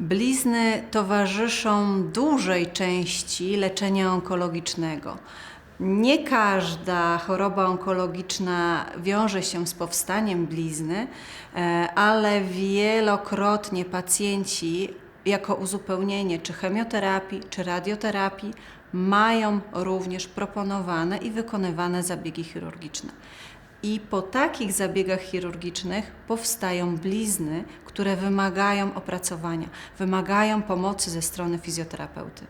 Blizny towarzyszą dużej części leczenia onkologicznego. Nie każda choroba onkologiczna wiąże się z powstaniem blizny, e, ale wielokrotnie pacjenci jako uzupełnienie czy chemioterapii, czy radioterapii mają również proponowane i wykonywane zabiegi chirurgiczne. I po takich zabiegach chirurgicznych powstają blizny, które wymagają opracowania, wymagają pomocy ze strony fizjoterapeuty.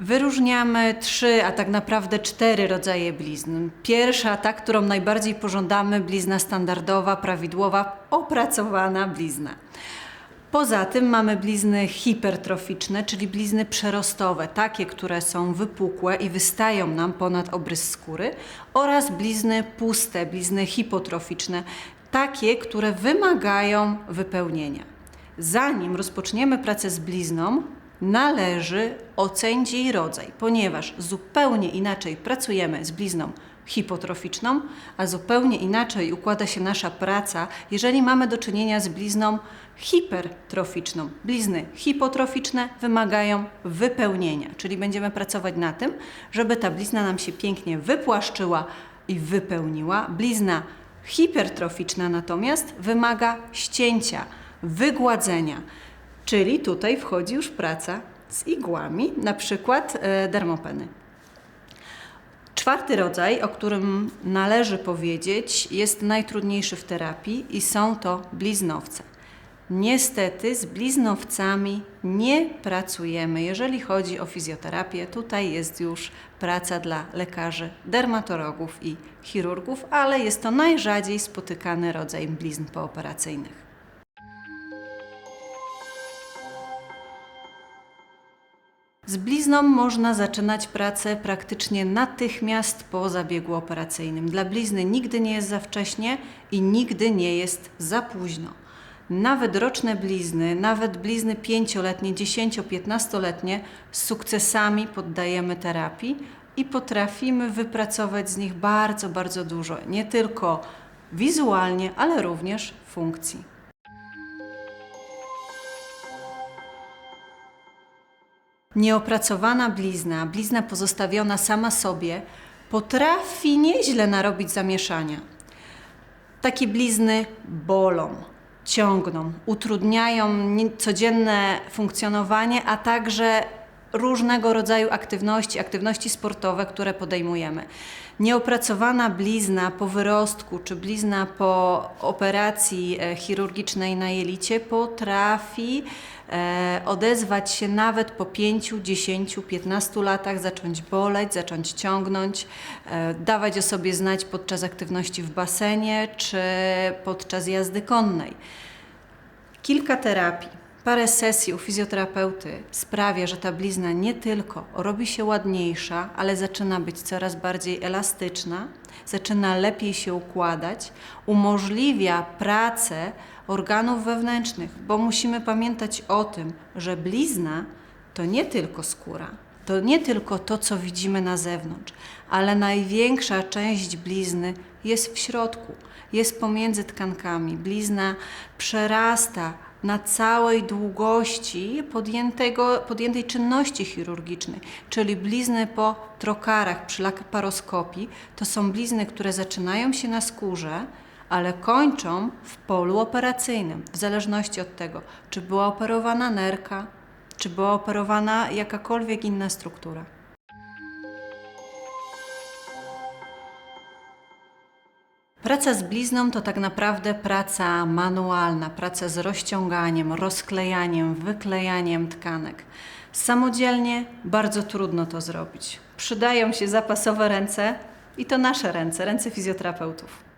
Wyróżniamy trzy, a tak naprawdę cztery rodzaje blizn. Pierwsza, ta, którą najbardziej pożądamy, blizna standardowa, prawidłowa, opracowana blizna. Poza tym mamy blizny hipertroficzne, czyli blizny przerostowe, takie, które są wypukłe i wystają nam ponad obrys skóry, oraz blizny puste, blizny hipotroficzne, takie, które wymagają wypełnienia. Zanim rozpoczniemy pracę z blizną, należy ocenić jej rodzaj, ponieważ zupełnie inaczej pracujemy z blizną hipotroficzną, a zupełnie inaczej układa się nasza praca, jeżeli mamy do czynienia z blizną hipertroficzną. Blizny hipotroficzne wymagają wypełnienia, czyli będziemy pracować na tym, żeby ta blizna nam się pięknie wypłaszczyła i wypełniła. Blizna hipertroficzna natomiast wymaga ścięcia, wygładzenia. Czyli tutaj wchodzi już praca z igłami, na przykład e, dermopeny. Czwarty rodzaj, o którym należy powiedzieć, jest najtrudniejszy w terapii i są to bliznowce. Niestety z bliznowcami nie pracujemy. Jeżeli chodzi o fizjoterapię, tutaj jest już praca dla lekarzy, dermatologów i chirurgów, ale jest to najrzadziej spotykany rodzaj blizn pooperacyjnych. Z blizną można zaczynać pracę praktycznie natychmiast po zabiegu operacyjnym. Dla blizny nigdy nie jest za wcześnie i nigdy nie jest za późno. Nawet roczne blizny, nawet blizny pięcioletnie, dziesięcio-piętnastoletnie z sukcesami poddajemy terapii i potrafimy wypracować z nich bardzo, bardzo dużo. Nie tylko wizualnie, ale również funkcji. Nieopracowana blizna, blizna pozostawiona sama sobie, potrafi nieźle narobić zamieszania. Takie blizny bolą, ciągną, utrudniają codzienne funkcjonowanie, a także różnego rodzaju aktywności, aktywności sportowe, które podejmujemy. Nieopracowana blizna po wyrostku czy blizna po operacji e, chirurgicznej na jelicie potrafi e, odezwać się nawet po 5, 10, 15 latach, zacząć boleć, zacząć ciągnąć, e, dawać o sobie znać podczas aktywności w basenie czy podczas jazdy konnej. Kilka terapii, parę sesji u fizjoterapeuty sprawia, że ta blizna nie tylko robi się ładniejsza, ale zaczyna być coraz bardziej elastyczna, zaczyna lepiej się układać, umożliwia pracę organów wewnętrznych, bo musimy pamiętać o tym, że blizna to nie tylko skóra, to nie tylko to, co widzimy na zewnątrz, ale największa część blizny jest w środku, jest pomiędzy tkankami. Blizna przerasta na całej długości podjętego, podjętej czynności chirurgicznej, czyli blizny po trokarach przy laparoskopii, to są blizny, które zaczynają się na skórze, ale kończą w polu operacyjnym, w zależności od tego, czy była operowana nerka, czy była operowana jakakolwiek inna struktura. Praca z blizną to tak naprawdę praca manualna, praca z rozciąganiem, rozklejaniem, wyklejaniem tkanek. Samodzielnie bardzo trudno to zrobić. Przydają się zapasowe ręce i to nasze ręce, ręce fizjoterapeutów.